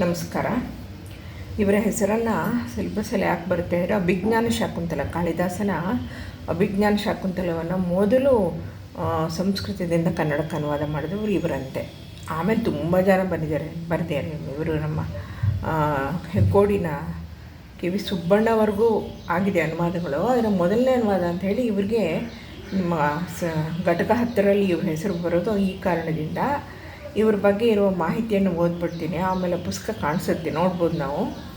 ನಮಸ್ಕಾರ. ಇವರ ಹೆಸರನ್ನು ಸಿಲೆಬಸ್ಸಲ್ಲಿ ಯಾಕೆ ಬರುತ್ತೆ ಅಂದರೆ ಅಭಿಜ್ಞಾನ ಶಾಕುಂತಲ, ಕಾಳಿದಾಸನ ಅಭಿಜ್ಞಾನ ಶಾಕುಂತಲವನ್ನು ಮೊದಲು ಸಂಸ್ಕೃತದಿಂದ ಕನ್ನಡಕ್ಕೆ ಅನುವಾದ ಮಾಡಿದವರು ಇವರಂತೆ. ಆಮೇಲೆ ತುಂಬ ಜನ ಬಂದಿದ್ದಾರೆ ಬರೆದಿದ್ದಾರೆ ಇವರು. ನಮ್ಮ ಹೆಗ್ಗೋಡಿನ ಕೆ ವಿ ಸುಬ್ಬಣ್ಣವರೆಗೂ ಆಗಿದೆ ಅನುವಾದಗಳು. ಅದರ ಮೊದಲನೇ ಅನುವಾದ ಅಂತ ಹೇಳಿ ಇವರಿಗೆ ನಿಮ್ಮ ಸ ಘಟಕ ಹತ್ತರಲ್ಲಿ ಇವ್ರ ಹೆಸರು ಬರೋದು ಈ ಕಾರಣದಿಂದ. ಇವ್ರ ಬಗ್ಗೆ ಇರುವ ಮಾಹಿತಿಯನ್ನು ಓದ್ಬಿಡ್ತೀನಿ. ಆಮೇಲೆ ಪುಸ್ತಕ ಕಾಣಿಸುತ್ತೆ, ನೋಡ್ಬೋದು ನಾವು.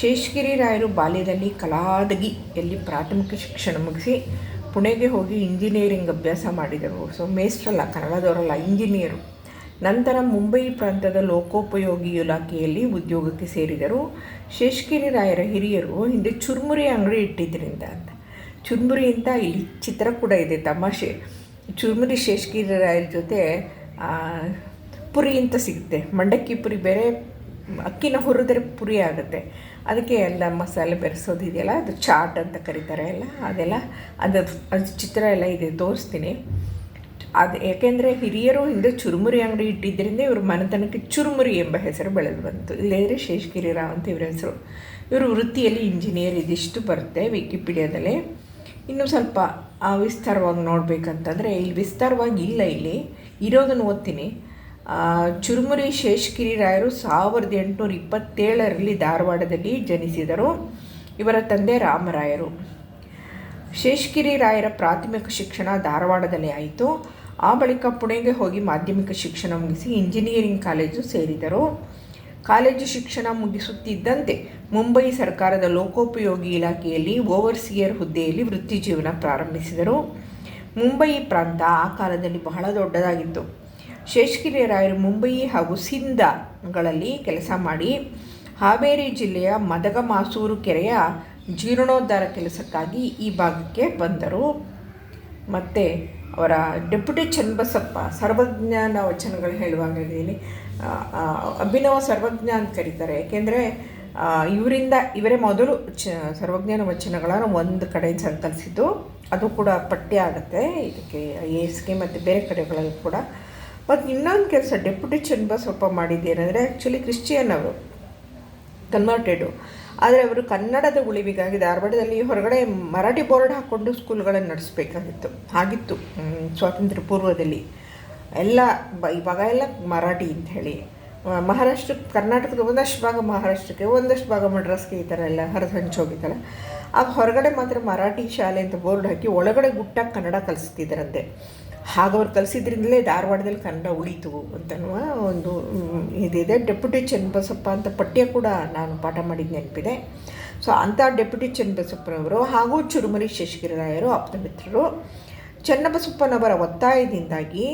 ಶೇಷಗಿರಿ ರಾಯರು ಬಾಲ್ಯದಲ್ಲಿ ಕಲಾದಗಿ ಎಲ್ಲಿ ಪ್ರಾಥಮಿಕ ಶಿಕ್ಷಣ ಮುಗಿಸಿ ಪುಣೆಗೆ ಹೋಗಿ ಇಂಜಿನಿಯರಿಂಗ್ ಅಭ್ಯಾಸ ಮಾಡಿದರು. ಸೊ, ಮೇಸ್ಟ್ರಲ್ಲ, ಕನ್ನಡದವರಲ್ಲ, ಇಂಜಿನಿಯರು. ನಂತರ ಮುಂಬೈ ಪ್ರಾಂತದ ಲೋಕೋಪಯೋಗಿ ಇಲಾಖೆಯಲ್ಲಿ ಉದ್ಯೋಗಕ್ಕೆ ಸೇರಿದರು. ಶೇಷಗಿರಿ ರಾಯರ ಹಿರಿಯರು ಹಿಂದೆ ಚುರುಮುರಿ ಅಂಗಡಿ ಇಟ್ಟಿದ್ದರಿಂದ ಅಂತ. ಚುರ್ಮುರಿ ಇಲ್ಲಿ ಚಿತ್ರ ಕೂಡ ಇದೆ, ತಮಾಷೆ. ಚುರುಮುರಿ ಶೇಷಗಿರಿ ರಾಯರ ಜೊತೆ ಪುರಿ ಅಂತ ಸಿಗುತ್ತೆ. ಮಂಡಕ್ಕಿ ಪುರಿ ಬೇರೆ ಅಕ್ಕಿನ ಹುರಿದ್ರೆ ಪುರಿ ಆಗುತ್ತೆ. ಅದಕ್ಕೆ ಎಲ್ಲ ಮಸಾಲೆ ಬೆರೆಸೋದಿದೆಯಲ್ಲ ಅದು ಚಾಟ್ ಅಂತ ಕರೀತಾರೆ ಎಲ್ಲ, ಅದೆಲ್ಲ, ಅದು ಅದು ಚಿತ್ರ ಎಲ್ಲ ಇದೆ, ತೋರಿಸ್ತೀನಿ. ಅದು ಯಾಕೆಂದರೆ ಹಿರಿಯರು ಹಿಂದೆ ಚುರುಮುರಿ ಅಂಗಡಿ ಇಟ್ಟಿದ್ದರಿಂದ ಇವರು ಮನೆತನಕ್ಕೆ ಚುರುಮುರಿ ಎಂಬ ಹೆಸರು ಬೆಳೆದು ಬಂತು. ಇಲ್ಲದ್ರೆ ಶೇಷಗಿರಿ ರಾವ್ ಅಂತ ಇವ್ರ ಹೆಸರು. ಇವರು ವೃತ್ತಿಯಲ್ಲಿ ಇಂಜಿನಿಯರ್ ಇದಿಷ್ಟು ಬರುತ್ತೆ ವಿಕಿಪೀಡಿಯಾದಲ್ಲಿ. ಇನ್ನೂ ಸ್ವಲ್ಪ ವಿಸ್ತಾರವಾಗಿ ನೋಡಬೇಕಂತಂದರೆ ಇಲ್ಲಿ ವಿಸ್ತಾರವಾಗಿ ಇಲ್ಲ ಇಲ್ಲಿ. ಇರೋದನ್ನು ಓದ್ತೀನಿ. ಚುರುಮುರಿ ಶೇಷಗಿರಿ ರಾಯರು ಸಾವಿರದ ಎಂಟುನೂರ ಇಪ್ಪತ್ತೇಳರಲ್ಲಿ ಧಾರವಾಡದಲ್ಲಿ ಜನಿಸಿದರು. ಇವರ ತಂದೆ ರಾಮರಾಯರು. ಶೇಷಗಿರಿ ರಾಯರ ಪ್ರಾಥಮಿಕ ಶಿಕ್ಷಣ ಧಾರವಾಡದಲ್ಲಿ ಆಯಿತು. ಆ ಬಳಿಕ ಪುಣೆಗೆ ಹೋಗಿ ಮಾಧ್ಯಮಿಕ ಶಿಕ್ಷಣ ಮುಗಿಸಿ ಇಂಜಿನಿಯರಿಂಗ್ ಕಾಲೇಜು ಸೇರಿದರು. ಕಾಲೇಜು ಶಿಕ್ಷಣ ಮುಗಿಸುತ್ತಿದ್ದಂತೆ ಮುಂಬೈ ಸರ್ಕಾರದ ಲೋಕೋಪಯೋಗಿ ಇಲಾಖೆಯಲ್ಲಿ ಓವರ್ಸಿಯರ್ ಹುದ್ದೆಯಲ್ಲಿ ವೃತ್ತಿ ಜೀವನ ಪ್ರಾರಂಭಿಸಿದರು ಮುಂಬಯಿ ಪ್ರಾಂತ ಆ ಕಾಲದಲ್ಲಿ ಬಹಳ ದೊಡ್ಡದಾಗಿತ್ತು. ಶೇಷಗಿರಿ ರಾಯರು ಮುಂಬಯಿ ಹಾಗೂ ಸಿಂಧಗಳಲ್ಲಿ ಕೆಲಸ ಮಾಡಿ ಹಾವೇರಿ ಜಿಲ್ಲೆಯ ಮದಗ ಮಾಸೂರು ಕೆರೆಯ ಜೀರ್ಣೋದ್ಧಾರ ಕೆಲಸಕ್ಕಾಗಿ ಈ ಭಾಗಕ್ಕೆ ಬಂದರು. ಮತ್ತು ಅವರ ಡೆಪ್ಯುಟಿ ಚನ್ನಬಸಪ್ಪ ಸರ್ವಜ್ಞಾನ ವಚನಗಳು ಹೇಳುವಾಗ ಆ, ಅಭಿನವ ಸರ್ವಜ್ಞ ಅಂತ ಕರೀತಾರೆ ಏಕೆಂದರೆ ಇವರಿಂದ ಇವರೇ ಮೊದಲು ಚ ಸರ್ವಜ್ಞಾನ ವಚನಗಳನ್ನು ಒಂದು ಕಡೆ ಸಂಕಲಿಸಿದ್ದು ಅದು ಕೂಡ ಪಠ್ಯ ಆಗುತ್ತೆ. ಇದಕ್ಕೆ ಎ ಎಸ್ಗೆ ಮತ್ತು ಬೇರೆ ಕಡೆಗಳಲ್ಲಿ ಕೂಡ ಮತ್ತು ಇನ್ನೊಂದು ಕೆಲಸ ಡೆಪ್ಯುಟಿ ಚನ್ನಬಸಪ್ಪ ಮಾಡಿದ್ದೇನೆಂದರೆ ಆ್ಯಕ್ಚುಲಿ ಕ್ರಿಶ್ಚಿಯನ್ ಅವರು, ಕನ್ವರ್ಟೆಡು. ಆದರೆ ಅವರು ಕನ್ನಡದ ಉಳಿವಿಗಾಗಿ ಧಾರವಾಡದಲ್ಲಿ ಹೊರಗಡೆ ಮರಾಠಿ ಬೋರ್ಡ್ ಹಾಕ್ಕೊಂಡು ಸ್ಕೂಲ್ಗಳನ್ನು ನಡೆಸಬೇಕಾಗಿತ್ತು. ಹಾಗಿತ್ತು ಸ್ವಾತಂತ್ರ್ಯ ಪೂರ್ವದಲ್ಲಿ. ಎಲ್ಲ ಇವಾಗ ಎಲ್ಲ ಮರಾಠಿ ಅಂತ ಹೇಳಿ. ಮಹಾರಾಷ್ಟ್ರ, ಕರ್ನಾಟಕದ ಒಂದಷ್ಟು ಭಾಗ ಮಹಾರಾಷ್ಟ್ರಕ್ಕೆ, ಒಂದಷ್ಟು ಭಾಗ ಮಡ್ರಾಸ್ಗೆ ಈ ಥರ ಎಲ್ಲ ಹರಿದು ಹಂಚೋಗಿತ್ತಲ್ಲ. ಆಗ ಹೊರಗಡೆ ಮಾತ್ರ ಮರಾಠಿ ಶಾಲೆ ಅಂತ ಬೋರ್ಡ್ ಹಾಕಿ ಒಳಗಡೆ ಗುಟ್ಟಾಗಿ ಕನ್ನಡ ಕಲಿಸ್ತಿದ್ದರಂತೆ. ಹಾಗೆ ಅವ್ರು ಕಲಿಸಿದ್ರಿಂದಲೇ ಧಾರವಾಡದಲ್ಲಿ ಕನ್ನಡ ಉಳಿತು ಅಂತನ್ನುವ ಒಂದು ಇದಿದೆ. ಡೆಪ್ಯುಟಿ ಚನ್ನಬಸಪ್ಪ ಅಂತ ಪಠ್ಯ ಕೂಡ ನಾನು ಪಾಠ ಮಾಡಿದ ನೆನಪಿದೆ. ಸೊ ಅಂಥ ಡೆಪ್ಯುಟಿ ಚನ್ನಬಸಪ್ಪನವರು ಹಾಗೂ ಚುರುಮರಿ ಶೇಷಗಿರಿರಾಯರು ಆಪ್ತ ಮಿತ್ರರು, ಚನ್ನಬಸಪ್ಪನವರ ಒತ್ತಾಯದಿಂದಾಗಿ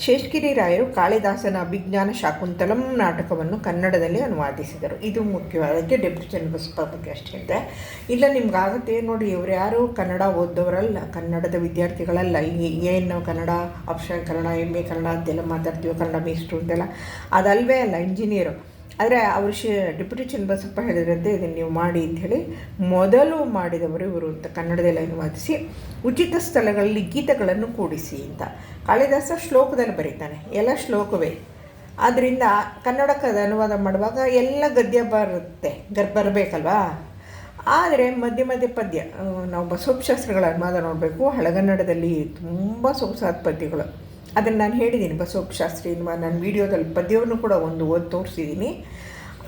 ಶೇಷಗಿರಿ ರಾಯರು ಕಾಳಿದಾಸನ ಅಭಿಜ್ಞಾನ ಶಾಕುಂತಲಂ ನಾಟಕವನ್ನು ಕನ್ನಡದಲ್ಲಿ ಅನುವಾದಿಸಿದರು. ಇದು ಮುಖ್ಯವಾದಕ್ಕೆ ಡೆಪ್ಟಿ ಬಸಪ್ಪ ಬಗ್ಗೆ ಅಷ್ಟೇ ಇದೆ. ಇಲ್ಲ ನಿಮ್ಗಾಗುತ್ತೆ ನೋಡಿ, ಇವ್ರು ಯಾರು? ಕನ್ನಡ ಓದೋರಲ್ಲ ಕನ್ನಡದ ವಿದ್ಯಾರ್ಥಿಗಳಲ್ಲ. ಏನು ನಾವು Kannada option Kannada M A, Kannada ಅಂತೆಲ್ಲ ಮಾತಾಡ್ತೀವಿ, ಕನ್ನಡ ಮೇಸ್ಟ್ರು ಅಂತೆಲ್ಲ. ಅದಲ್ವೇ ಅಲ್ಲ, ಇಂಜಿನಿಯರು. ಆದರೆ ಅವರು ಶಿ ಡೆಪ್ಯೂಟಿ ಚನ್ನಬಸಪ್ಪ ಹೇಳಿದ್ರಂತೆ, ಇದನ್ನು ನೀವು ಮಾಡಿ ಅಂಥೇಳಿ ಮೊದಲು ಮಾಡಿದವರು ಇವರು ಅಂತ ಕನ್ನಡದಲ್ಲಿ ಅನುವಾದಿಸಿ, ಉಚಿತ ಸ್ಥಳಗಳಲ್ಲಿ ಗೀತಗಳನ್ನು ಕೂಡಿಸಿ ಅಂತ. ಕಾಳಿದಾಸ ಶ್ಲೋಕದಲ್ಲಿ ಬರೀತಾನೆ, ಎಲ್ಲ ಶ್ಲೋಕವೇ? ಆದ್ದರಿಂದ ಕನ್ನಡಕ್ಕೆ ಅದು ಅನುವಾದ ಮಾಡುವಾಗ ಎಲ್ಲ ಗದ್ಯ ಬರುತ್ತೆ, ಗರ್, ಬರಬೇಕಲ್ವಾ? ಆದರೆ ಮಧ್ಯ ಮಧ್ಯ ಪದ್ಯ ನಾವು ಬಸವಶಾಸ್ತ್ರಗಳ ಅನುವಾದ ನೋಡಬೇಕು, ಹಳಗನ್ನಡದಲ್ಲಿ ತುಂಬ ಸೊಗಸಾದ ಪದ್ಯಗಳು. ಅದನ್ನು ನಾನು ಹೇಳಿದ್ದೀನಿ. ಬಸವಶಾಸ್ತ್ರಿ ಎನ್ನುವ ನನ್ನ ವೀಡಿಯೋದಲ್ಲಿ ಪದ್ಯವನ್ನು ಕೂಡ ಒಂದು ಓದಿ ತೋರಿಸಿದ್ದೀನಿ.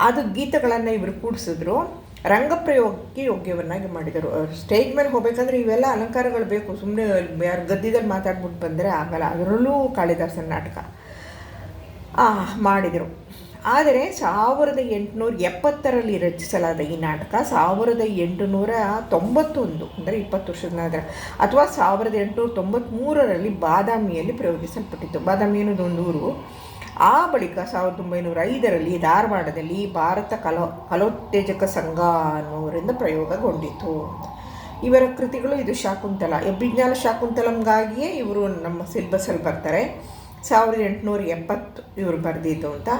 ಅದು ಗೀತಗಳನ್ನು ಇವರು ಕೂಡಿಸಿದ್ರು. ರಂಗಪ್ರಯೋಗಕ್ಕೆ ಯೋಗ್ಯವನ್ನಾಗಿ ಮಾಡಿದರು. ಸ್ಟೇಜ್ ಮೇಲೆ ಹೋಗಬೇಕಂದ್ರೆ ಇವೆಲ್ಲ ಅಲಂಕಾರಗಳು ಬೇಕು. ಸುಮ್ಮನೆ ಯಾರು ಗದ್ದಿದಲ್ಲಿ ಮಾತಾಡ್ಬಿಟ್ಟು ಬಂದರೆ ಆಗಲ್ಲ. ಅದರಲ್ಲೂ ಕಾಳಿದಾಸನ ನಾಟಕ. ಮಾಡಿದರು. ಆದರೆ ಸಾವಿರದ ಎಂಟುನೂರ ಎಪ್ಪತ್ತರಲ್ಲಿ ರಚಿಸಲಾದ ಈ ನಾಟಕ ಸಾವಿರದ ಎಂಟುನೂರ ತೊಂಬತ್ತೊಂದು, ಅಂದರೆ ಇಪ್ಪತ್ತು ವರ್ಷದ ನಂತರ, ಅಥವಾ ಸಾವಿರದ ಎಂಟುನೂರ ತೊಂಬತ್ತ್ಮೂರರಲ್ಲಿ ಬಾದಾಮಿಯಲ್ಲಿ ಪ್ರಯೋಗಿಸಲ್ಪಟ್ಟಿತ್ತು. ಬಾದಾಮಿ ಅನ್ನೋದು ಒಂದು ಊರು. ಆ ಬಳಿಕ ಸಾವಿರದ ಒಂಬೈನೂರ ಐದರಲ್ಲಿ ಧಾರವಾಡದಲ್ಲಿ ಭಾರತ ಕಲೋ, ಕಲೋತ್ತೇಜಕ ಸಂಘ ಅನ್ನೋರಿಂದ ಪ್ರಯೋಗಗೊಂಡಿತು ಇವರ ಕೃತಿಗಳು ಇದು ಶಾಕುಂತಲ. ಅಭಿಜ್ಞಾನ ಶಾಕುಂತಲಂಗಾಗಿಯೇ ಇವರು ನಮ್ಮ ಸಿಲೆಬಸ್ಸಲ್ಲಿ ಬರ್ತಾರೆ. ಸಾವಿರದ ಎಂಟುನೂರ ಎಪ್ಪತ್ತು ಇವರು ಬರೆದಿದ್ದು ಅಂತ.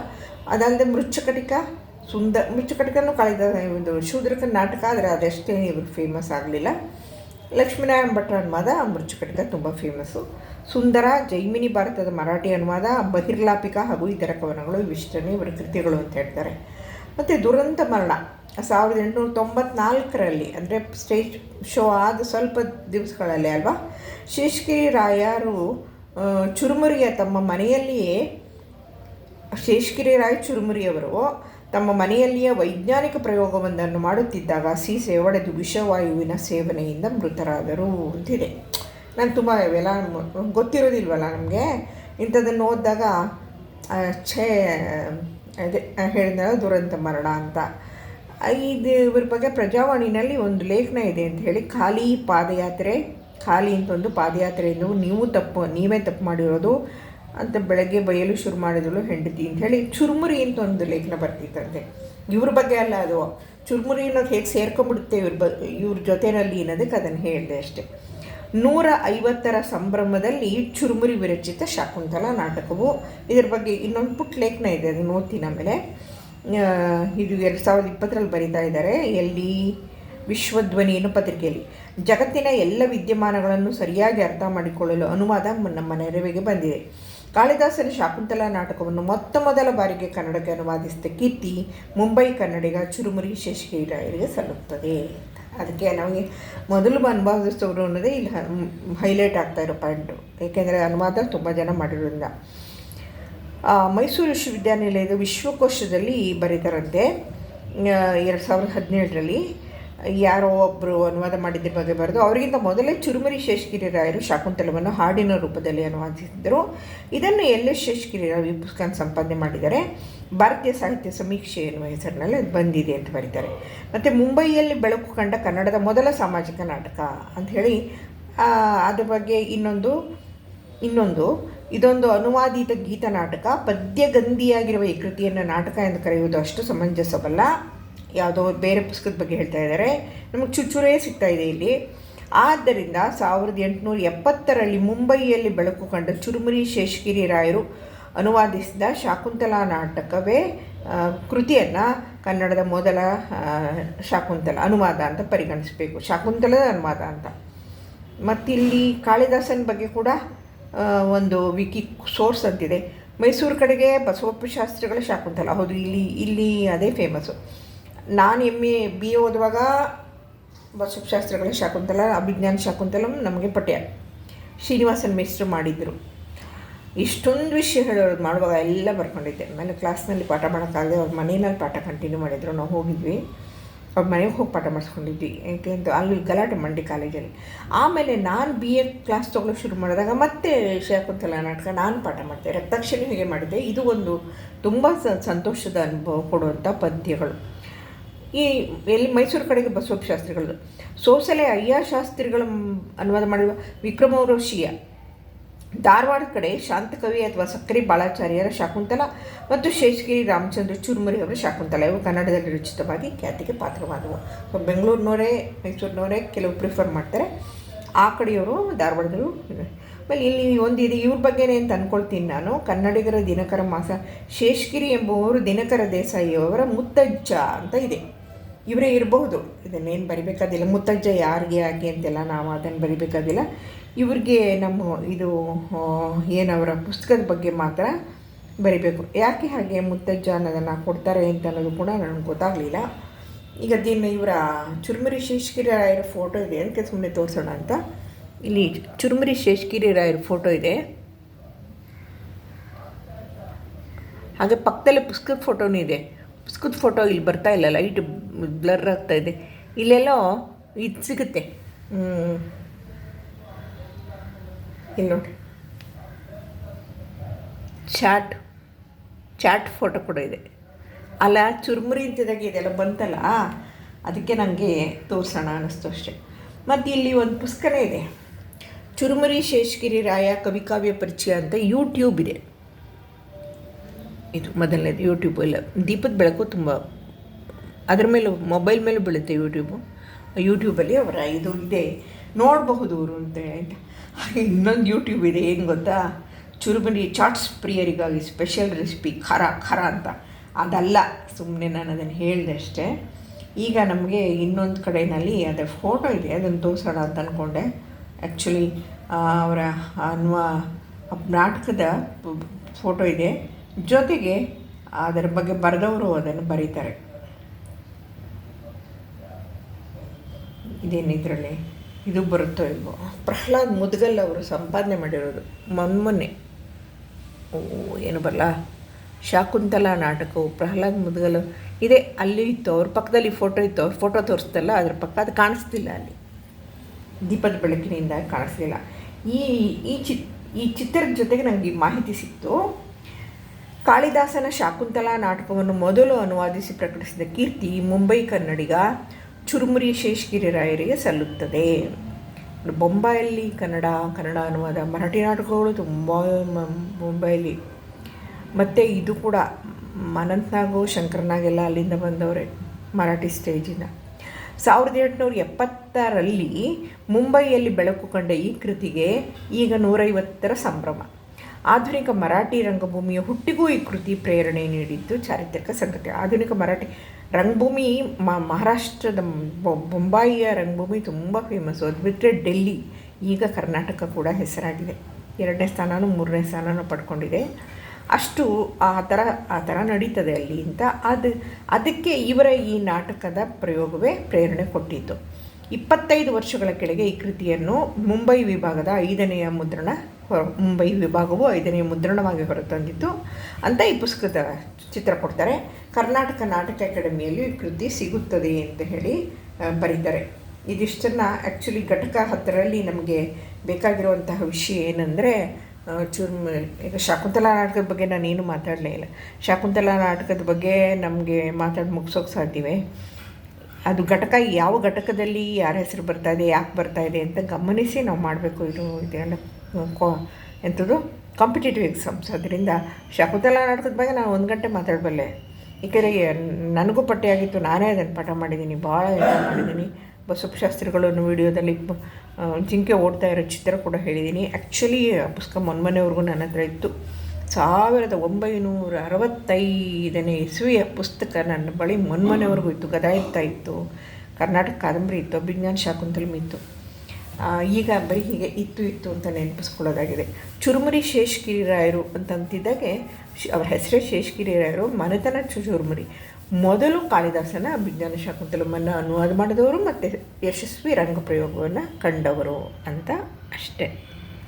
ಅದಲ್ಲದೆ ಮೃಚ್ಚಕಟಿಕ ಸುಂದರ ಮೃಚ್ಛಕಟಿಕನೂ ಕಳೆದ ಒಂದು ಶೂದ್ರಕ ನಾಟಕ, ಆದರೆ ಅದಷ್ಟೇ ಇವರು ಫೇಮಸ್ ಆಗಲಿಲ್ಲ. ಲಕ್ಷ್ಮೀನಾರಾಯಣ ಭಟ್ರ ಅನುವಾದ ಮೃಚ್ಛಕಟಿಕ ತುಂಬ ಫೇಮಸ್ಸು ಸುಂದರ, ಜೈಮಿನಿ ಭಾರತದ ಮರಾಠಿ ಅನುವಾದ, ಬಹಿರ್ಲಾಪಿಕ ಹಾಗೂ ಇತರ ಕವನಗಳು ಇವಿಷ್ಟನೇ ಇವರ ಕೃತಿಗಳು ಅಂತ ಹೇಳ್ತಾರೆ. ಮತ್ತು ದುರಂತ ಮರಣ, ಸಾವಿರದ ಎಂಟುನೂರ ತೊಂಬತ್ನಾಲ್ಕರಲ್ಲಿ, ಅಂದರೆ ಸ್ಟೇಜ್ ಶೋ ಆದ ಸ್ವಲ್ಪ ದಿವಸಗಳಲ್ಲಿ ಅಲ್ವಾ, ಶೇಷಗಿರಿ ರಾಯರು ಚುರುಮುರಿಯ ತಮ್ಮ ಮನೆಯಲ್ಲಿಯೇ ಶೇಷಗಿರಿ ರಾಯ್ ಚುರುಮುರಿಯವರು ತಮ್ಮ ಮನೆಯಲ್ಲಿಯೇ ವೈಜ್ಞಾನಿಕ ಪ್ರಯೋಗವೊಂದನ್ನು ಮಾಡುತ್ತಿದ್ದಾಗ ಸೀಸೆ ಒಡೆದು ವಿಷವಾಯುವಿನ ಸೇವನೆಯಿಂದ ಮೃತರಾದರು ಅಂತಿದೆ. ನಾನು ತುಂಬ ಇವೆಲ್ಲ ಗೊತ್ತಿರೋದಿಲ್ವಲ್ಲ ನಮಗೆ? ಇಂಥದ್ದನ್ನು ಓದಿದಾಗ ಛೇ, ಅದೇ ಹೇಳಿದ ದುರಂತ ಮರಣ ಅಂತ. ಇದು ಇವ್ರ ಬಗ್ಗೆ ಪ್ರಜಾವಾಣಿನಲ್ಲಿ ಒಂದು ಲೇಖನ ಇದೆ ಅಂತ ಹೇಳಿ, ಖಾಲಿ ಪಾದಯಾತ್ರೆ, ಖಾಲಿ ಅಂತ ಒಂದು ಪಾದಯಾತ್ರೆ ಎಂದು ನೀವು ತಪ್ಪು, ನೀವೇ ತಪ್ಪು ಮಾಡಿರೋದು. ಅಂತ ಬೆಳಗ್ಗೆ ಬಯಲು ಶುರು ಮಾಡಿದಳು ಹೆಂಡತಿ ಅಂತ ಹೇಳಿ. ಚುರುಮುರಿ ಅಂತ ಒಂದು ಲೇಖನ ಬರ್ತಿತ್ತಂತೆ ಇವ್ರ ಬಗ್ಗೆ ಅಲ್ಲ ಅದು. ಚುರುಮುರಿ ಅನ್ನೋದು ಹೇಗೆ ಸೇರ್ಕೊಂಡ್ಬಿಡುತ್ತೆ ಇವ್ರ ಬ, ಇವ್ರ ಜೊತೆಯಲ್ಲಿ ಅನ್ನೋದಕ್ಕೆ ಅದನ್ನು ಹೇಳಿದೆ ಅಷ್ಟೆ. ನೂರ ಐವತ್ತರ ಸಂಭ್ರಮದಲ್ಲಿ ಚುರುಮುರಿ ವಿರಚಿತ ಶಾಕುಂತಲ ನಾಟಕವು. ಇದರ ಬಗ್ಗೆ ಇನ್ನೊಂದು ಪುಟ್ಟ ಲೇಖನ ಇದೆ, ಅದು ನೋತಿನ ಆಮೇಲೆ. ಇದು ಎರಡು ಸಾವಿರದ ಇಪ್ಪತ್ತರಲ್ಲಿ ಬರೀತಾ ಇದ್ದಾರೆ. ಎಲ್ಲಿ? ವಿಶ್ವಧ್ವನಿ ಪತ್ರಿಕೆಯಲ್ಲಿ. ಜಗತ್ತಿನ ಎಲ್ಲ ವಿದ್ಯಮಾನಗಳನ್ನು ಸರಿಯಾಗಿ ಅರ್ಥ ಮಾಡಿಕೊಳ್ಳಲು ಅನುವಾದ ನಮ್ಮ ನೆರವಿಗೆ ಬಂದಿದೆ. ಕಾಳಿದಾಸನ ಶಾಕುಂತಲ ನಾಟಕವನ್ನು ಮೊತ್ತ ಮೊದಲ ಬಾರಿಗೆ ಕನ್ನಡಕ್ಕೆ ಅನುವಾದಿಸಿದ ಕೀರ್ತಿ ಮುಂಬೈ ಕನ್ನಡಿಗ ಚುರುಮುರಿ ಶೇಷಗಿರಿ ರಾಯರಿಗೆ ಸಲ್ಲುತ್ತದೆ. ಅದಕ್ಕೆ ನಮಗೆ ಮೊದಲು ಅನುಭವಿಸೋರು ಅನ್ನೋದೇ ಇಲ್ಲಿ ಹೈಲೈಟ್ ಆಗ್ತಾ ಇರೋ ಪಾಯಿಂಟು ಏಕೆಂದರೆ ಅನುವಾದ ತುಂಬ ಜನ ಮಾಡಿರೋದ್ರಿಂದ. ಮೈಸೂರು ವಿಶ್ವವಿದ್ಯಾನಿಲಯದ ವಿಶ್ವಕೋಶದಲ್ಲಿ ಬರೀತಾರಂತೆ ಎರಡು ಸಾವಿರದ ಹದಿನೇಳರಲ್ಲಿ ಯಾರೋ ಒಬ್ಬರು ಅನುವಾದ ಮಾಡಿದ್ದ ಬಗ್ಗೆ ಬರೆದು ಅವರಿಗಿಂತ ಮೊದಲೇ ಚುರುಮರಿ ಶೇಷಗಿರಿ ರಾಯರು ಶಾಕುಂತಲವನ್ನು ಹಾಡಿನ ರೂಪದಲ್ಲಿ ಅನುವಾದಿಸಿದ್ದರು. ಇದನ್ನು ಎಲ್ ಎಸ್ ಶೇಷಗಿರಿ ಪುಸ್ತಕ ಸಂಪಾದನೆ ಮಾಡಿದ್ದಾರೆ. ಭಾರತೀಯ ಸಾಹಿತ್ಯ ಸಮೀಕ್ಷೆ ಎನ್ನುವ ಹೆಸರಿನಲ್ಲಿ ಅದು ಬಂದಿದೆ ಅಂತ ಬರೀತಾರೆ. ಮತ್ತು ಮುಂಬೈಯಲ್ಲಿ ಬೆಳಕು ಕಂಡ ಕನ್ನಡದ ಮೊದಲ ಸಾಮಾಜಿಕ ನಾಟಕ ಅಂಥೇಳಿ ಅದ್ರ ಬಗ್ಗೆ ಇನ್ನೊಂದು ಇನ್ನೊಂದು. ಇದೊಂದು ಅನುವಾದಿತ ಗೀತ ನಾಟಕ. ಪದ್ಯಗಂಧಿಯಾಗಿರುವ ಈ ಕೃತಿಯನ್ನು ನಾಟಕ ಎಂದು ಕರೆಯುವುದು ಅಷ್ಟು ಸಮಂಜಸವಲ್ಲ. ಯಾವುದೋ ಬೇರೆ ಪುಸ್ತಕದ ಬಗ್ಗೆ ಹೇಳ್ತಾ ಇದ್ದಾರೆ. ನಮಗೆ ಚುಚ್ಚುರೇ ಸಿಗ್ತಾ ಇದೆ ಇಲ್ಲಿ. ಆದ್ದರಿಂದ ಸಾವಿರದ ಎಂಟುನೂರ ಎಪ್ಪತ್ತರಲ್ಲಿ ಮುಂಬಯಿಯಲ್ಲಿ ಬೆಳಕು ಕಂಡ ಚುರುಮುರಿ ಶೇಷಗಿರಿ ರಾಯರು ಅನುವಾದಿಸಿದ ಶಾಕುಂತಲಾ ನಾಟಕವೇ ಕೃತಿಯನ್ನು ಕನ್ನಡದ ಮೊದಲ ಶಾಕುಂತಲ, ಅನುವಾದ ಅಂತ ಪರಿಗಣಿಸಬೇಕು. ಶಾಕುಂತಲದ ಅನುವಾದ ಅಂತ. ಮತ್ತಿಲ್ಲಿ ಕಾಳಿದಾಸನ ಬಗ್ಗೆ ಕೂಡ ಒಂದು ವಿಕಿ ಸೋರ್ಸ್ ಅಂತಿದೆ. ಮೈಸೂರು ಕಡೆಗೆ ಬಸವಪ್ಪ ಶಾಸ್ತ್ರಿಗಳ ಶಾಕುಂತಲ. ಹೌದು, ಇಲ್ಲಿ ಇಲ್ಲಿ ಅದೇ ಫೇಮಸ್ಸು ನಾನು ಎಂ ಎ ಬಿ ಎ ಓದುವಾಗ ವಸ್ತುಶಾಸ್ತ್ರಗಳ ಶಾಸ್ತ್ರಿಗಳ ಶಾಕುಂತಲ, ಅಭಿಜ್ಞಾನ ಶಾಕುಂತಲಂ ನಮಗೆ ಪಠ್ಯ. ಶ್ರೀನಿವಾಸನ್ ಮೇಸ್ಟ್ರು ಮಾಡಿದ್ರು. ಇಷ್ಟೊಂದು ವಿಷಯ ಹೇಳೋರು ಮಾಡುವಾಗ ಎಲ್ಲ ಬರ್ಕೊಂಡಿದ್ದೆ. ಆಮೇಲೆ ಕ್ಲಾಸ್ನಲ್ಲಿ ಪಾಠ ಮಾಡೋಕ್ಕಾಗದೆ ಅವ್ರ ಮನೆಯಲ್ಲಿ ಪಾಠ ಕಂಟಿನ್ಯೂ ಮಾಡಿದರು. ನಾವು ಹೋಗಿದ್ವಿ. ಅವ್ರ ಮನೆಗೆ ಹೋಗಿ ಪಾಠ ಮಾಡಿಸ್ಕೊಂಡಿದ್ವಿ. ಯಾಕೆ ಅಂತ ಅಲ್ಲಿ ಗಲಾಟೆ ಮಂಡಿ ಕಾಲೇಜಲ್ಲಿ. ಆಮೇಲೆ ನಾನು ಬಿ ಎ ಕ್ಲಾಸ್ ತೊಗೊಳ್ಳೋಕೆ ಶುರು ಮಾಡಿದಾಗ ಮತ್ತೆ ಶಾಕುಂತಲ ನಾಟಕ ನಾನು ಪಾಠ ಮಾಡಿದೆ. ರಕ್ತಾಕ್ಷರಿ ಹೀಗೆ ಮಾಡಿದೆ ಇದು ಒಂದು ತುಂಬ ಸಂತೋಷದ ಅನುಭವ ಕೊಡುವಂಥ ಪದ್ಯಗಳು. ಈ ಎಲ್ಲಿ ಮೈಸೂರು ಕಡೆಗೆ ಬಸವ ಶಾಸ್ತ್ರಿಗಳು. ಸೋಸಲೆ ಅಯ್ಯ ಶಾಸ್ತ್ರಿಗಳ ಅನುವಾದ ಮಾಡಿರುವ ವಿಕ್ರಮೌರೋಷಿಯ ಧಾರವಾಡ ಕಡೆ ಶಾಂತಕವಿ ಅಥವಾ ಸಕ್ಕರೆ ಬಾಳಾಚಾರ್ಯರ ಶಾಕುಂತಲ ಮತ್ತು ಶೇಷಗಿರಿ ರಾಮಚಂದ್ರ ಚುರುಮುರಿ ಅವರ ಶಾಕುಂತಲ. ಇವು ಕನ್ನಡದಲ್ಲಿ ರುಚಿತವಾಗಿ ಖ್ಯಾತಿಗೆ ಪಾತ್ರವಾದವು. ಸೊ ಬೆಂಗಳೂರಿನವರೇ, ಮೈಸೂರಿನವರೇ ಕೆಲವು ಪ್ರಿಫರ್ ಮಾಡ್ತಾರೆ. ಆ ಕಡೆಯವರು ಧಾರವಾಡದವರು. ಆಮೇಲೆ ಇಲ್ಲಿ ಒಂದು ಇದು ಇವ್ರ ಬಗ್ಗೆನೇ ಅಂತ ಅಂದ್ಕೊಳ್ತೀನಿ ನಾನು. ಕನ್ನಡಿಗರ ದಿನಕರ ಮಾಸ ಶೇಷಗಿರಿ ಎಂಬುವವರು ದಿನಕರ ದೇಸಾಯಿಯವರ ಮುತ್ತಜ್ಜ ಅಂತ ಇದೆ. ಇವರೇ ಇರಬಹುದು ಇದನ್ನೇನು ಬರಿಬೇಕಾದಿಲ್ಲ. ಮುತ್ತಜ್ಜ ಯಾರಿಗೆ ಯಾಕೆ ಅಂತೆಲ್ಲ ನಾವು ಅದನ್ನು ಬರಿಬೇಕಾಗಿಲ್ಲ ಇವ್ರಿಗೆ ನಮ್ಮ ಇದು ಏನವರ ಪುಸ್ತಕದ ಬಗ್ಗೆ ಮಾತ್ರ ಬರಿಬೇಕು. ಯಾಕೆ ಹಾಗೆ ಮುತ್ತಜ್ಜ ಅನ್ನೋದನ್ನು ಕೊಡ್ತಾರೆ ಅಂತ ಅನ್ನೋದು ಕೂಡ ನನಗೆ ಗೊತ್ತಾಗಲಿಲ್ಲ. ಈಗ ದಿನ ಇವರ ಚುರುಮುರಿ ಶೇಷಗಿರಿ ರಾಯರ ಫೋಟೋ ಇದೆ ಅದಕ್ಕೆ ಸುಮ್ಮನೆ ತೋರಿಸೋಣ ಅಂತ. ಇಲ್ಲಿ ಚುರುಮುರಿ ಶೇಷಗಿರಿ ರಾಯರ ಫೋಟೋ ಇದೆ. ಹಾಗೆ ಪಕ್ಕದಲ್ಲೇ ಪುಸ್ತಕದ ಫೋಟೋನೂ ಇದೆ. ಪುಸ್ತಕದ ಫೋಟೋ ಇಲ್ಲಿ ಬರ್ತಾ ಇಲ್ಲ ಲೈಟ್ ಬ್ಲರ್ ಆಗ್ತಾ ಇದೆ. ಇಲ್ಲೆಲ್ಲೋ ಇದು ಸಿಗುತ್ತೆ. ಇಲ್ಲಿ ನೋಡಿ. ಚಾಟ್ ಚಾಟ್ ಫೋಟೋ ಕೂಡ ಇದೆ. ಅಲ್ಲ, ಚುರುಮುರಿ ಅಂತಿದಾಗ ಇದೆಲ್ಲ ಬಂತಲ್ಲ? ಅದಕ್ಕೆ ನನಗೆ ತೋರಿಸೋಣ ಅನ್ನಿಸ್ತು ಅಷ್ಟೆ. ಮತ್ತು ಇಲ್ಲಿ ಒಂದು ಪುಸ್ತಕನೇ ಇದೆ. ಚುರುಮುರಿ ಶೇಷಗಿರಿ ರಾಯ ಕವಿಕಾವ್ಯ ಪರಿಚಯ ಅಂತ ಯೂಟ್ಯೂಬ್ ಇದೆ. ಇದು ಮೊದಲನೇದು ಯೂಟ್ಯೂಬ್ ಇಲ್ಲ ದೀಪದ ಬೆಳಕು ತುಂಬ ಅದ್ರ ಮೇಲೆ ಮೊಬೈಲ್ ಮೇಲೆ ಬೀಳುತ್ತೆ ಯೂಟ್ಯೂಬು ಯೂಟ್ಯೂಬಲ್ಲಿ ಅವರ ಇದು ಇದೆ. ನೋಡಬಹುದು ಅವರು ಅಂತ, ಆಯಿತಾ? ಇನ್ನೊಂದು ಯೂಟ್ಯೂಬ್ ಇದೆ, ಏನು ಗೊತ್ತಾ? ಚುರುಮುರಿ ಚಾಟ್ಸ್ ಪ್ರಿಯರಿಗಾಗಿ ಸ್ಪೆಷಲ್ ರೆಸಿಪಿ ಖಾರ ಖಾರ ಅಂತ. ಅದಲ್ಲ ಸುಮ್ಮನೆ ನಾನು ಅದನ್ನು ಹೇಳಿದೆ ಅಷ್ಟೇ. ಈಗ ನಮಗೆ ಇನ್ನೊಂದು ಕಡೆಯಲ್ಲಿ ಅದರ ಫೋಟೋ ಇದೆ, ಅದನ್ನು ತೋರಿಸೋಣ ಅಂತ ಅಂದ್ಕೊಂಡೆ ಆ್ಯಕ್ಚುಲಿ ಅವರ ಅನ್ವ ನಾಟಕದ ಫೋಟೋ ಇದೆ. ಜೊತೆಗೆ ಅದರ ಬಗ್ಗೆ ಬರೆದವರು ಅದನ್ನು ಬರೀತಾರೆ. ಇದೇನು ಇದರಲ್ಲಿ? ಇದು ಬರುತ್ತೋ ಇಲ್ವೋ? ಪ್ರಹ್ಲಾದ್ ಮುದ್ಗಲ್ ಅವರು ಸಂಪಾದನೆ ಮಾಡಿರೋದು ಓ, ಏನು ಬರಲ್ಲ ಶಾಕುಂತಲಾ ನಾಟಕವು ಪ್ರಹ್ಲಾದ್ ಮುದ್ಗಲ್ ಇದೆ, ಅಲ್ಲಿ ಇತ್ತು ಅವ್ರ ಪಕ್ಕದಲ್ಲಿ ಫೋಟೋ ಇತ್ತು. ಅವ್ರ ಫೋಟೋ ತೋರಿಸ್ತಲ್ಲ ಅದ್ರ ಪಕ್ಕ ಅದು ಕಾಣಿಸ್ತಿಲ್ಲ ಅಲ್ಲಿ. ದೀಪದ ಬೆಳಕಿನಿಂದ ಕಾಣಿಸ್ತಿಲ್ಲ ಈ ಈ ಚಿತ್, ಈ ಚಿತ್ರದ ಜೊತೆಗೆ ನನಗೆ ಈ ಮಾಹಿತಿ ಸಿಕ್ತು. ಕಾಳಿದಾಸನ ಶಾಕುಂತಲಾ ನಾಟಕವನ್ನು ಮೊದಲು ಅನುವಾದಿಸಿ ಪ್ರಕಟಿಸಿದ ಕೀರ್ತಿ, ಮುಂಬೈ ಕನ್ನಡಿಗ. ಚುರುಮುರಿ ಶೇಷಗಿರಿ ರಾಯರಿಗೆ ಸಲ್ಲುತ್ತದೆ. ಬೊಂಬಾಯಲ್ಲಿ ಕನ್ನಡ ಕನ್ನಡ ಅನುವಾದ ಮರಾಠಿ ನಾಟಕಗಳು ತುಂಬ ಮುಂಬೈಲಿ ಮತ್ತು ಇದು ಕೂಡ ಅನಂತನಾಗು, ಶಂಕರ್ನಾಗೆಲ್ಲ ಅಲ್ಲಿಂದ ಬಂದವರೇ ಮರಾಠಿ ಸ್ಟೇಜಿಂದ ಸಾವಿರದ ಎಂಟುನೂರ ಎಪ್ಪತ್ತರಲ್ಲಿ ಮುಂಬೈಯಲ್ಲಿ ಬೆಳಕು ಕಂಡ ಈ ಕೃತಿಗೆ ಈಗ ನೂರೈವತ್ತರ ಸಂಭ್ರಮ. ಆಧುನಿಕ ಮರಾಠಿ ರಂಗಭೂಮಿಯ ಹುಟ್ಟಿಗೂ ಈ ಕೃತಿ ಪ್ರೇರಣೆ ನೀಡಿದ್ದು ಚಾರಿತ್ರಿಕ ಸಂಗತಿ. ಆಧುನಿಕ ಮರಾಠಿ ರಂಗಭೂಮಿ ಮಹಾರಾಷ್ಟ್ರದ ಬೊಂಬಾಯಿಯ ರಂಗಭೂಮಿ ತುಂಬ ಫೇಮಸ್ಸು ಅದು ಬಿಟ್ಟರೆ ಡೆಲ್ಲಿ, ಈಗ ಕರ್ನಾಟಕ ಕೂಡ ಹೆಸರಾಗಿದೆ. ಎರಡನೇ ಸ್ಥಾನನೂ ಮೂರನೇ ಸ್ಥಾನನೂ ಪಡ್ಕೊಂಡಿದೆ. ಅಷ್ಟು ಆ ಥರ ಆ ಥರ ನಡೀತದೆ ಅಲ್ಲಿ ಅಂತ. ಅದು, ಅದಕ್ಕೆ ಇವರ ಈ ನಾಟಕದ ಪ್ರಯೋಗವೇ ಪ್ರೇರಣೆ ಕೊಟ್ಟಿತ್ತು. ಇಪ್ಪತ್ತೈದು ವರ್ಷಗಳ ಕೆಳಗೆ ಈ ಕೃತಿಯನ್ನು ಮುಂಬೈ ವಿಭಾಗದ ಐದನೆಯ ಮುದ್ರಣ ಹೊರ, ಮುಂಬೈ ವಿಭಾಗವು ಐದನೇ ಮುದ್ರಣವಾಗಿ ಹೊರತಂದಿತ್ತು ಅಂತ ಈ ಪುಸ್ತಕದ ಚಿತ್ರ ಕೊಡ್ತಾರೆ. ಕರ್ನಾಟಕ ನಾಟಕ ಅಕಾಡೆಮಿಯಲ್ಲಿ ಈ ಕೃತಿ ಸಿಗುತ್ತದೆ ಅಂತ ಹೇಳಿ ಬರೀತಾರೆ ಇದಿಷ್ಟನ್ನು ಆ್ಯಕ್ಚುಲಿ ಘಟಕ ಹತ್ತರಲ್ಲಿ ನಮಗೆ ಬೇಕಾಗಿರುವಂತಹ ವಿಷಯ ಏನಂದರೆ ಚೂರು ಈಗ ಶಾಕುಂತಲಾ ನಾಟಕದ ಬಗ್ಗೆ ನಾನೇನು ಮಾತಾಡಲೇ ಇಲ್ಲ. ಶಾಕುಂತಲಾ ನಾಟಕದ ಬಗ್ಗೆ ನಮಗೆ ಮಾತಾಡಿ ಮುಗಿಸೋಕೆ ಸಾಧ್ಯವೇ? ಅದು ಘಟಕ, ಯಾವ ಘಟಕದಲ್ಲಿ ಯಾರ ಹೆಸರು ಬರ್ತಾ ಇದೆ, ಯಾಕೆ ಬರ್ತಾ ಇದೆ ಅಂತ ಗಮನಿಸಿ ನಾವು ಮಾಡಬೇಕು ಇದು ಇದೆಲ್ಲ ಕೋ ಎಂಥದ್ದು ಕಾಂಪಿಟೇಟಿವ್ ಎಕ್ಸಾಮ್ಸ್ ಅದರಿಂದ ಶಕುಂತಲಾ ನಾಟಕದ ಬಗ್ಗೆ ನಾನು ಒಂದು ಗಂಟೆ ಮಾತಾಡಬಲ್ಲೆ. ಏಕೆಂದರೆ ನನಗೂ ಪಟ್ಟಿಯಾಗಿತ್ತು ನಾನೇ ಅದನ್ನು ಪಾಠ ಮಾಡಿದ್ದೀನಿ. ಭಾಳ ಮಾಡಿದ್ದೀನಿ. ಬಸಪ್ಪ ಶಾಸ್ತ್ರಿಗಳನ್ನು ವಿಡಿಯೋದಲ್ಲಿ ಜಿಂಕೆ ಓಡ್ತಾ ಇರೋ ಚಿತ್ರ ಕೂಡ ಹೇಳಿದ್ದೀನಿ. ಆ್ಯಕ್ಚುಲಿ ಪುಸ್ತಕ ಮೊನ್ಮನೆವರೆಗೂ ನನ್ನ ಹತ್ರ ಇತ್ತು. ಸಾವಿರದ ಒಂಬೈನೂರ ಅರವತ್ತೈದನೇ ಇಸ್ವಿಯ ಪುಸ್ತಕ ನನ್ನ ಬಳಿ ಮೊನ್ಮನೆವರೆಗೂ ಇತ್ತು. ಗದಾಯಿತ ಇತ್ತು. ಕರ್ನಾಟಕ ಕಾದಂಬರಿ ಇತ್ತು. ಅಭಿಜ್ಞಾನ ಶಾಕುಂತಲಂ ಇತ್ತು. ಈಗ ಬರೀ ಹೀಗೆ ಇತ್ತು ಇತ್ತು ಅಂತ ನೆನಪಿಸ್ಕೊಳ್ಳೋದಾಗಿದೆ. ಚುರುಮುರಿ ಶೇಷಗಿರಿ ರಾಯರು ಅಂತಂತಿದ್ದಾಗೆ ಅವರ ಹೆಸರೇ ಶೇಷಗಿರಿ ರಾಯರು ಮನೆತನ ಚುರುಮುರಿ. ಮೊದಲು ಕಾಳಿದಾಸನ ವಿಜ್ಞಾನ ಶಾಕುಂತಲಮನ್ನು ಅನುವಾದ ಮಾಡಿದವರು ಮತ್ತು ಯಶಸ್ವಿ ರಂಗಪ್ರಯೋಗವನ್ನು ಕಂಡವರು ಅಂತ ಅಷ್ಟೇ.